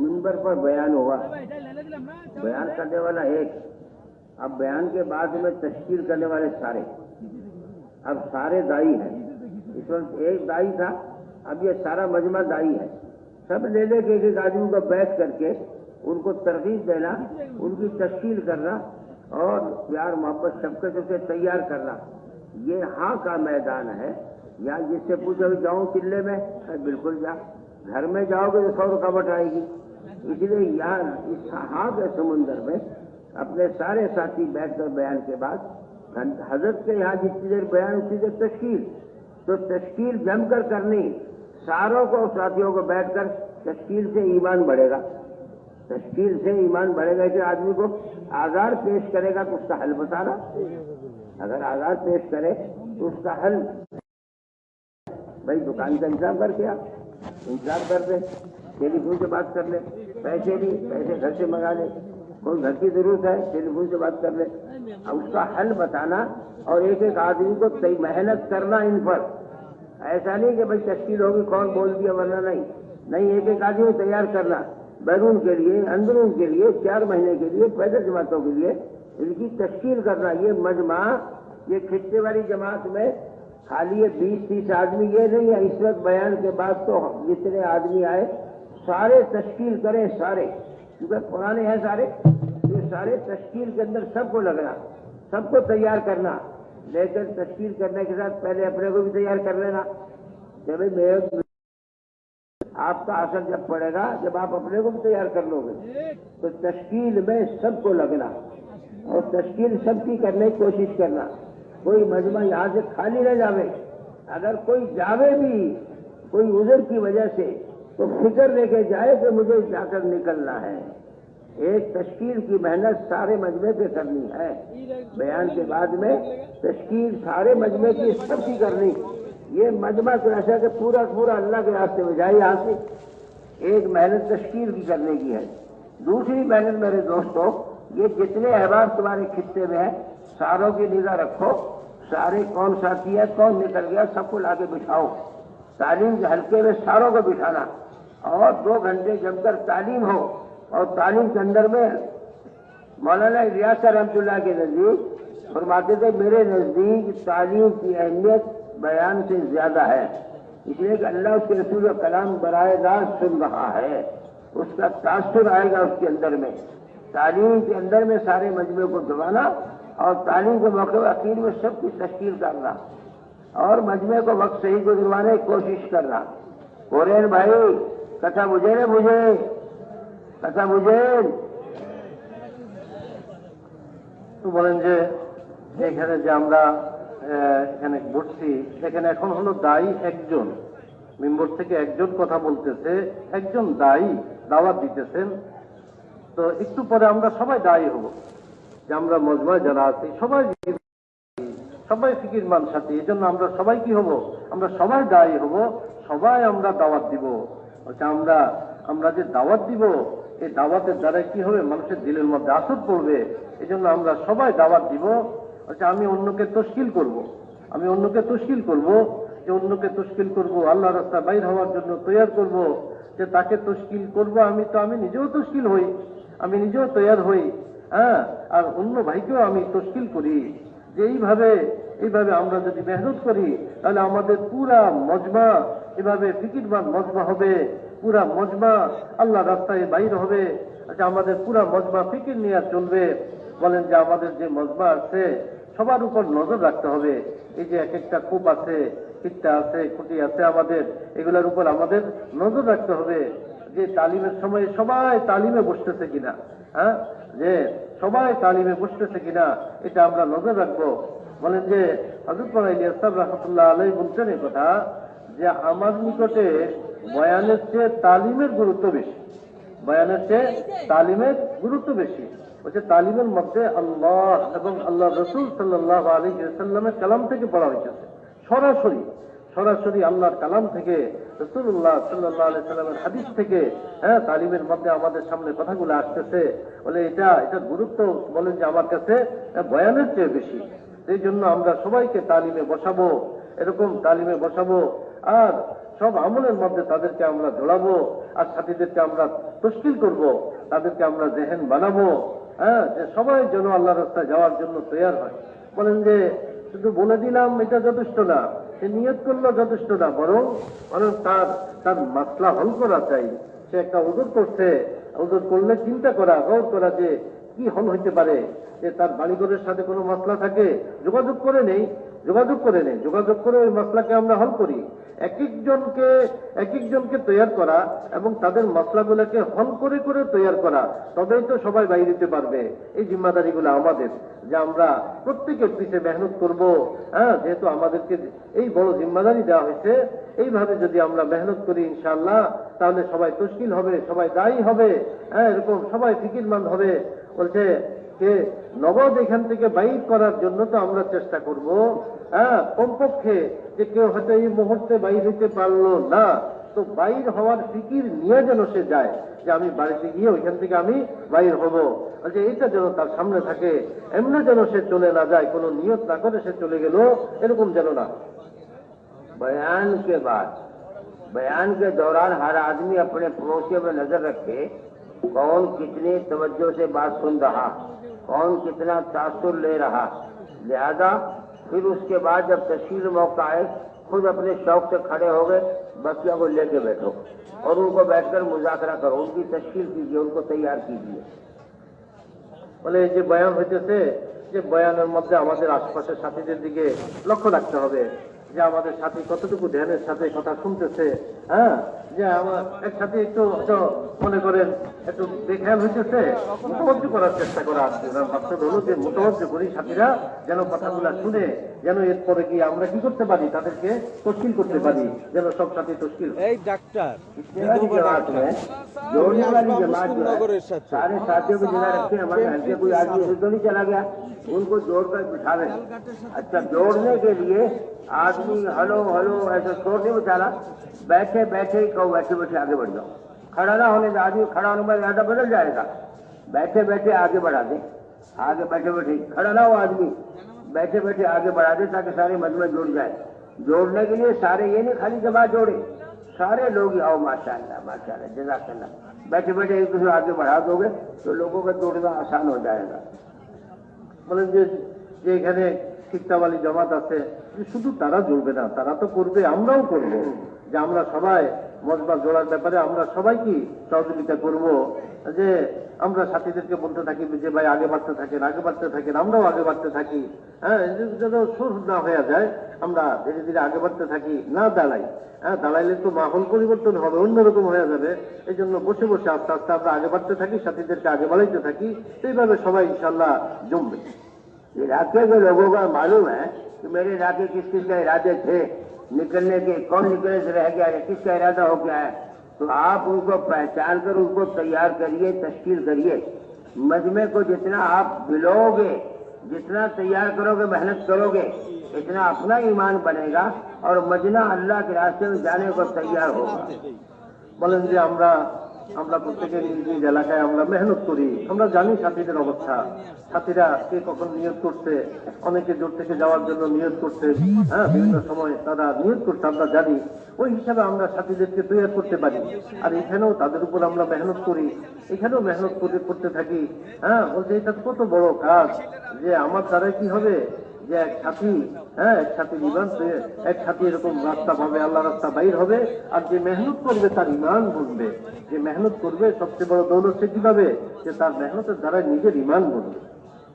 मिंबर पर बयान हुआ बयान करने वाला एक। अब बयान के बाद में तश्कील करने वाले सारे। अब सारे दाई हैं। इस वक्त एक दाई था। अब ये सारा मजमा दाई है। सब ले लेके एक एक आदमी को बैठ करके उनको तरगीब देना उनकी तश्कील करना और प्यार मोहब्बत सबके सबसे तैयार करना। ये हाँ का मैदान है। या जिससे पूछो जाऊँ चिल्ले में? बिल्कुल जा। घर में जाओगे तो सौ रुकावट आएगी। इसलिए यहाँ इस हाँ के समुंदर में अपने सारे साथी बैठकर बयान के बाद हज़रत के यहाँ जितनी देर बयान उतनी देर तश्कील। तो तश्कील जमकर करनी। सारों को, साथियों को बैठकर तश्कील से ईमान बढ़ेगा। तश्कील से ईमान बढ़ेगा कि आदमी को आधार पेश करेगा तो उसका हल बताना। अगर आधार पेश करे तो उसका हल। भाई, दुकान का इंतज़ाम करके आप इंतज़ाम कर दे टेलीफोन से बात कर ले। पैसे भी पैसे घर से मंगा ले। कोई घर की ज़रूरत है, टेलीफोन से बात कर ले। उसका हल बताना और एक एक आदमी को तय मेहनत करना इन पर। ऐसा नहीं कि भाई तश्कील होगी, कौन बोल दिया, वरना नहीं। नहीं एक एक आदमी तैयार करना। बैरून के लिए, अंदरून के लिए, चार महीने के लिए, पैदल जमातों के लिए इनकी तश्कील करना। ये मजमा, ये खिस्से वाली जमात में खाली ये बीस तीस आदमी, ये नहीं है। इस वक्त बयान के बाद तो जितने आदमी आए सारे तश्कील करें सारे। क्योंकि पुराने हैं सारे ये सारे तश्कील के अंदर सबको लगना, सबको तैयार करना। लेकिन तश्कील करने के साथ पहले अपने को भी तैयार कर लेना। कि भाई मैं आपका असर जब पड़ेगा, जब आप अपने को भी तैयार कर लोगे तो तश्कील में सबको लगना और तश्कील सबकी करने की कोशिश करना। कोई मजमा यहाँ से खाली न जावे। अगर कोई जावे भी, कोई उजर की वजह से तो फ़िक्र लेके जाए कि मुझे जाकर निकलना है। एक तश्कील की मेहनत सारे मजमे पे करनी है। बयान के बाद में तश्कील सारे मजमे की सबकी करनी। ये मजमा तो ऐसा कि पूरा पूरा अल्लाह के रास्ते में जाए यहाँ से। एक मेहनत तश्कील की करने की है। दूसरी मेहनत मेरे दोस्तों, ये जितने अहबाब तुम्हारे खिस्से में है, सारों की निगाह रखो। सारे कौन साथी है, कौन निकल गया, सबको लाके बिठाओ। तालीम के हल्के में सारों को बिठाना। और दो घंटे जमकर तालीम हो और तालीम के अंदर में मौलाना रियासत रहमतुल्लाह के नज़दीक फरमाते थे, मेरे नज़दीक तालीम की अहमियत बयान से ज़्यादा है। इसलिए कि अल्लाह उसके रसूल का कलाम बराएदार सुन रहा है। उसका तासुर आएगा उसके अंदर में। तालीम के अंदर में सारे मजमे को दबाना और तालीम के मौके पर अकील में सबकी तश्कील करना और मजमे को वक्त सही गुजरवाने की कोशिश करना। कोरेन भाई কথা বুঝে রে বুঝে কথা বুঝেন বলেন যে এখানে যে আমরা এখানে ঘটছি এখানে এখন হলো দায়ী একজন। মেম্বর থেকে একজন কথা বলতেছে, একজন দায়ী দাওয়াত দিতেছেন। তো একটু পরে আমরা সবাই দায়ী হব। যে আমরা মজমায় যারা আছি, সবাই সবাই ফিকির মান সাথী এই জন্য আমরা সবাই কি হব? আমরা সবাই দায়ী হব, সবাই আমরা দাওয়াত দিব। আচ্ছা আমরা আমরা যে দাওয়াত দিব, এই দাওয়াতের দ্বারা কি হবে? মানুষের দিলের মধ্যে আসর পড়বে। এই জন্য আমরা সবাই দাওয়াত দিব। আচ্ছা আমি অন্যকে তশকিল করব। আমি অন্যকে তশকিল করব। যে অন্যকে তশকিল করব আল্লাহ রাস্তা বাইর হওয়ার জন্য তৈয়ার করব। যে তাকে তশকিল করব, আমি তো, আমি নিজেও তশকিল হই। আমি নিজেও তৈয়ার হই। হ্যাঁ আর অন্য ভাইকেও আমি তশকিল করি। যে এইভাবে এইভাবে আমরা যদি মেহনত করি, তাহলে আমাদের পুরা মজমা এভাবে ফিকিরবাদ মজমা হবে, পুরা মজমা আল্লাহ রাস্তায় বাইর হবে আচ্ছা আমাদের পুরা মজমা ফিকির নিয়ে চলবে। বলেন যে আমাদের যে মজমা আছে, সবার উপর নজর রাখতে হবে। এই যে এক একটা কূপ আছে কিটটা আছে, খুঁটি আছে আমাদের, এগুলোর উপর আমাদের নজর রাখতে হবে যে তালিমের সময় সবাই তালিমে বসতেছে কিনা হ্যাঁ? যে সবাই তালিমে বসতেছে কিনা, এটা আমরা নজর রাখব। বলেন যে হজরত ইলিয়াসাব রহমতুল্লাহ আলাই বলছেন এই কথা যে আমার নিকটে বয়ানের চেয়ে তালিমের গুরুত্ব বেশি। বয়ানের চেয়ে তালিমের গুরুত্ব বেশি। বলছে, তালিমের মধ্যে আল্লাহ এবং আল্লাহ রসুল সাল্লাহ আলী সাল্লামের কালাম থেকে পড়া হয়েছে। সরাসরি সরাসরি আল্লাহর কালাম থেকে রসুল্লাহ সাল্লাহ আলি সাল্লামের হাদিস থেকে হ্যাঁ তালিমের মধ্যে আমাদের সামনে কথাগুলো আসতেছে। বলে, এটা এটার গুরুত্ব বলেন যে আমার কাছে বয়ানের চেয়ে বেশি। সেই জন্য আমরা সবাইকে তালিমে বসাবো, এরকম তালিমে বসাবো আর সব আমলের মধ্যে তাদেরকে আমরা জড়াবো, আর সাথীদেরকে আমরা তশকিল করব, তাদেরকে আমরা জেহেন বানাবো হ্যাঁ যে সবাই যেন আল্লাহ রাস্তায় যাওয়ার জন্য তৈয়ার হয়। বলেন যে, শুধু বলে দিলাম এটা যথেষ্ট না, সে নিয়ত করল যথেষ্ট না, বরং বরং তার তার মাসলা হল করা চাই। সে একটা ওজোর করছে ওজোর করলে চিন্তা করা, গৌর করা যে কি হল হইতে পারে, যে তার বাড়িঘরের সাথে কোনো মশলা থাকে, যোগাযোগ করে নেই যোগাযোগ করে নেই। যোগাযোগ করে ওই মশলাকে আমরা হল করি। এক একজনকে এক একজনকে তৈরি করা এবং তাদের মশলাগুলোকে হল করে করে তৈরি করা, তবেই তো সবাই বাইরে দিতে পারবে। এই জিম্মাদারিগুলো আমাদের, যে আমরা প্রত্যেকের পিছে মেহনত করব। হ্যাঁ যেহেতু আমাদেরকে এই বড় জিম্মাদারি দেওয়া হয়েছে, এইভাবে যদি আমরা মেহনত করি ইনশাআল্লাহ, তাহলে সবাই তশকিল হবে, সবাই দায়ী হবে। হ্যাঁ এরকম সবাই ফিকিরমান হবে। বলছে কে নগদ এখান থেকে বাইর করার জন্য তো আমরা চেষ্টা করব হ্যাঁ কমপক্ষে যে কেউ হয়তো এই মুহূর্তে বাইর হইতে পারলো না তো বাইর হওয়ার ফিকির নিয়ে যেন সে যায় যে আমি বাড়িতে গিয়ে ওইখান থেকে আমি বাইর হব যে এইটা যেন তার সামনে থাকে এমনি যেন সে চলে না যায় কোনো নিয়ত না করে সে চলে গেল এরকম যেন না बयान के बाद बयान के दौरान हर आदमी अपने पड़ोसियों में नजर रखे कौन कितनी तवज्जो से बात सुन रहा कौन कितना तासुर ले रहा लिहाजा फिर उसके बाद जब तस्वीर मौका आए खुद अपने शौक से खड़े हो गए बच्चियों को लेके बैठो और उनको बैठकर मुजाकरा करो उनकी तश्कील कीजिए उनको तैयार कीजिए বলে এই যে বয়ান হইতেছে যে বয়ানের মধ্যে আমাদের আশপাশের সাথীদের দিকে লক্ষ্য রাখতে হবে যে আমাদের সাথী কতটুকু ধ্যানের সাথে কথা শুনতেছে হ্যাঁ যে আমার এক সাথে একটু হয়তো মনে করেন একটু বেখেয়াল হইতেছে মোটামুটি করার চেষ্টা করা আসছে মাকসদ হলো যে মোটামুটি করি সাথীরা যেন কথাগুলা শুনে যেন এরপরে গিয়ে আমরা কি করতে পারি তাদেরকে তশকিল করতে পারি যেন সব সাথী তশকিল হয়। এই ডাক্তার इतने वाली जमात में जोड़ने वाली जमात जो नगर है इस साथ से। सारे साथियों को जगह रखे हमारे घर से कोई आदमी उधर तो नहीं चला गया उनको जोड़कर बिठावे अच्छा जोड़ने के लिए आदमी हलो हलो ऐसा शोर नहीं बचाला बैठे बैठे ही कहो बैठे बैठे आगे बढ़ जाओ खड़ा ना होने से आदमी खड़ा होने के बाद ज्यादा बदल जाएगा बैठे बैठे आगे बढ़ा दे आगे बैठे बैठे खड़ा ना हो आदमी बैठे बैठे आगे बढ़ा दे ताकि सारे मत में जुड़ जाए जोड़ने के लिए सारे ये नहीं खाली जमा जोड़े सारे लोग ही आओ माशाल्लाह माशाल्लाह जजाकल्लाह बैठे बैठे एक दूसरे आगे बढ़ा दोगे तो लोगों का जोड़ना आसान हो जाएगा বলেন যে যে এখানে শিক্ষাবালী জমাত আছে যে শুধু তারা জুড়বে না তারা তো করবে আমরাও করব যে আমরা সবাই মজবা জোড়ার ব্যাপারে আমরা সবাইকে সহযোগিতা করব যে আমরা সাথীদেরকে বলতে থাকি যে ভাই আগে বাড়তে থাকেন, আগে বাড়তে থাকেন, আমরাও আগে বাড়তে থাকি। হ্যাঁ সুর না হয়ে যায়, আমরা ধীরে ধীরে আগে বাড়তে থাকি, না দাঁড়াই। হ্যাঁ দাঁড়াইলে তো মাহল পরিবর্তন হবে, অন্যরকম হয়ে যাবে। এই জন্য বসে বসে আস্তে আস্তে আমরা আগে বাড়তে থাকি, সাথীদেরকে আগে বাড়াইতে থাকি। এইভাবে সবাই ইনশাল্লাহ জমবে। রাতে লোক মালুম হ্যাঁ মেরে রাতে কিস কিস রাতে थे निकलने के, कौन निकले से रह गया है किसका इरादा हो गया है? तो आप उनको पहचान कर, उनको तैयार करिए, तश्कील करिए। मजमे को जितना आप बिलोगे जितना तैयार करोगे, मेहनत करोगे, इतना अपना ईमान बनेगा और मजना अल्लाह के रास्ते में जाने को तैयार होगा। बोलेंगे, हमारा আমরা প্রত্যেকে নিজ নিজ এলাকায় আমরা মেহনত করি। আমরা জানি সাথীদের অবস্থা। সাথীরা কে কখন নিয়োগ করছে, অনেকে দূর থেকে যাওয়ার জন্য নিয়োগ করছে হ্যাঁ বিভিন্ন সময় তারা নিয়োগ করছে, আমরা জানি। ওই হিসাবে আমরা সাথীদেরকে তৈরি করতে পারি। আর এখানেও তাদের উপর আমরা মেহনত করি। এখানেও মেহনত করতে থাকি। হ্যাঁ বলছে, এটা কত বড় কাজ যে আমার দ্বারা কি হবে? যে এক সাথী হ্যাঁ এক সাথী পেয়ে এক সাথী এরকম রাস্তা পাবে, আল্লাহ রাস্তা বাইর হবে, আর যে মেহনত করবে তার ইমান বুঝবে। যে মেহনত করবে, সবচেয়ে বড় দৌলত সে কি পাবে? যে তার মেহনতের দ্বারা নিজের ইমান বুঝবে।